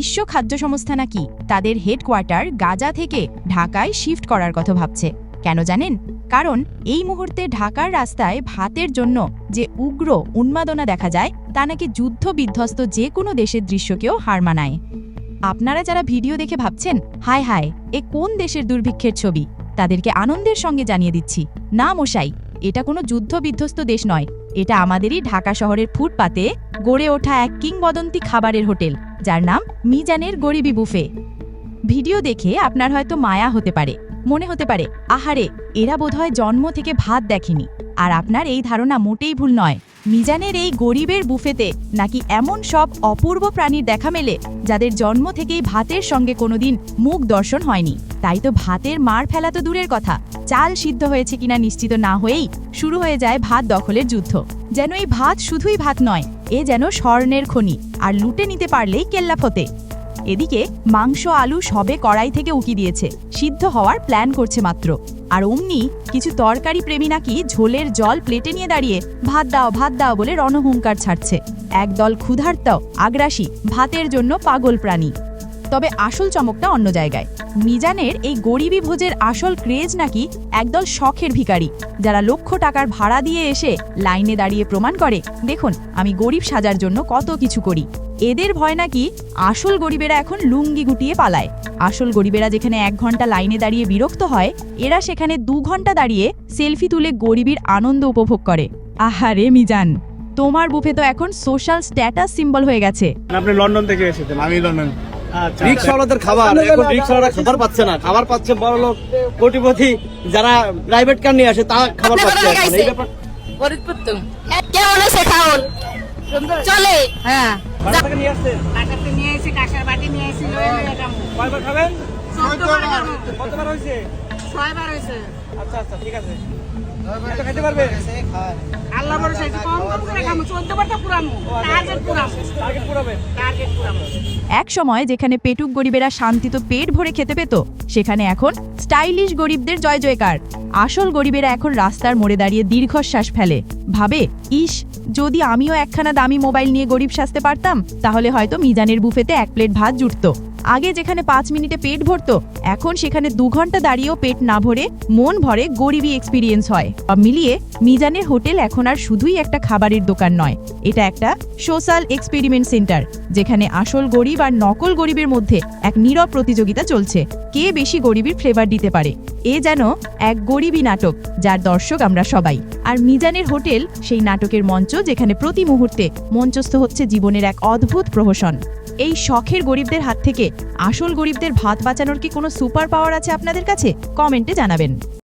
বিশ্ব খাদ্য সংস্থা নাকি তাদের হেডকোয়ার্টার গাজা থেকে ঢাকায় শিফট করার কথা ভাবছে। কেন জানেন? কারণ এই মুহূর্তে ঢাকার রাস্তায় ভাতের জন্য যে উগ্র উন্মাদনা দেখা যায়, তা নাকি যুদ্ধ বিধ্বস্ত যে কোনো দেশের দৃশ্যকেও হার মানায়। আপনারা যারা ভিডিও দেখে ভাবছেন, হায় হায়, এ কোন দেশের দুর্ভিক্ষের ছবি? তাদেরকে আনন্দের সঙ্গে জানিয়ে দিচ্ছি, না মশাই, এটা কোনো যুদ্ধ বিধ্বস্ত দেশ নয়। এটা আমাদেরই ঢাকা শহরের ফুটপাতে গড়ে ওঠা এক কিংবদন্তি খাবারের হোটেল। যার নাম মিজানের গরিবি বুফে। ভিডিও দেখে আপনার হয়তো মায়া হতে পারে, মনে হতে পারে, আহারে, এরা বোধহয় জন্ম থেকে ভাত দেখেনি। আর আপনার এই ধারণা মোটেই ভুল নয়। মিজানের এই গরিবের বুফেতে নাকি এমন সব অপূর্ব প্রাণীর দেখা মেলে, যাদের জন্ম থেকেই ভাতের সঙ্গে কোনোদিন মুখ দর্শন হয়নি। তাই তো ভাতের মার ফেলা তো দূরের কথা। চাল সিদ্ধ হয়েছে কিনা নিশ্চিত না হয়েই শুরু হয়ে যায় ভাত দখলের যুদ্ধ। যেন এই ভাত শুধুই ভাত নয় এ যেন স্বর্ণের খনি, আর লুটে নিতে পারলেই কেল্লাফতে। এদিকে মাংস, আলু সবে কড়াই থেকে উকি দিয়েছে, সিদ্ধ হওয়ার প্ল্যান করছে মাত্র। আর অমনি কিছু তরকারি প্রেমী নাকি ঝোলের জল প্লেটে নিয়ে দাঁড়িয়ে ভাত দাও ভাত দাও বলে রণহুঙ্কার ছাড়ছে। একদল ক্ষুধার্ত, আগ্রাসী, ভাতের জন্য পাগল প্রাণী। তবে আসল চমকটা অন্য জায়গায়। মিজানের এই গরিবী ভোজের আসল ক্রেজ নাকি একদল শখের ভিখারি যারা লক্ষ টাকার ভাড়া দিয়ে এসে লাইনে দাঁড়িয়ে প্রমাণ করে দেখুন আমি গরিব সাজার জন্য কত কিছু করি। এদের ভয় নাকি আসল গরিবেরা এখন লুঙ্গি গুটিয়ে পালায়। আসল গরিবেরা যেখানে এক ঘণ্টা লাইনে দাঁড়িয়ে বিরক্ত হয় এরা সেখানে দু ঘণ্টা দাঁড়িয়ে সেলফি তুলে গরিবীর আনন্দ উপভোগ করে। আহারে মিজান তোমার বুফে তো এখন সোশ্যাল স্ট্যাটাস সিম্বল হয়ে গেছে। আপনি লন্ডন থেকে এসেছেন। আমি লন্ডন। রিক্সাওয়ালাদের খাবার এখন রিক্সাওয়ালা খাবার পাচ্ছে না। খাবার পাচ্ছে বড় লোক কোটিপতি যারা প্রাইভেট কার নিয়ে আসে তারা খাবার পাচ্ছে এই ব্যাপার ফরিদপুর তো। কেমন আছে খাওন চলে। হ্যাঁ। নিয়ে এসে বাটি এসে কয়বার খাবেন? কতবার হয়েছে? হয়েছে। আচ্ছা আচ্ছা ঠিক আছে। একটা পারবে? আল্লাহ ভরসা একটু কম কম করে এক সময় যেখানে পেটুক গরিবেরা শান্তিত পেট ভরে খেতে পেত সেখানে এখন স্টাইলিশ গরিবদের জয় জয়কার। আসল গরিবেরা এখন রাস্তার মোড়ে দাঁড়িয়ে দীর্ঘশ্বাস ফেলে। ভাবে ইস যদি আমিও একখানা দামি মোবাইল নিয়ে গরিব সাজতে পারতাম তাহলে হয়তো মিজানের বুফেতে এক প্লেট ভাত জুটত। আগে যেখানে পাঁচ মিনিটে পেট ভরতো, এখন সেখানে দু ঘণ্টা দাঁড়িয়েও পেট না ভরে মন ভরে গরিবী এক্সপিরিয়েন্স হয়। মিলিয়ে মিজানের হোটেল এখন আর শুধুই একটা খাবারের দোকান নয়, এটা একটা সোশ্যাল এক্সপেরিমেন্ট সেন্টার যেখানে আসল গরিব আর নকল গরিবের মধ্যে এক নীরব প্রতিযোগিতা চলছে। কে বেশি গরিবের ফ্লেভার দিতে পারে? এ যেন এক গরিবী নাটক, যার দর্শক আমরা সবাই। আর মিজানের হোটেল, সেই নাটকের মঞ্চ যেখানে প্রতি মুহূর্তে মঞ্চস্থ হচ্ছে জীবনের এক অদ্ভুত প্রহসন। এই শখের গরিবদের হাত থেকে আসল গরিবদের ভাত বাঁচানোর কি কোনো সুপার পাওয়ার আছে আপনাদের কাছে? কমেন্টে জানাবেন।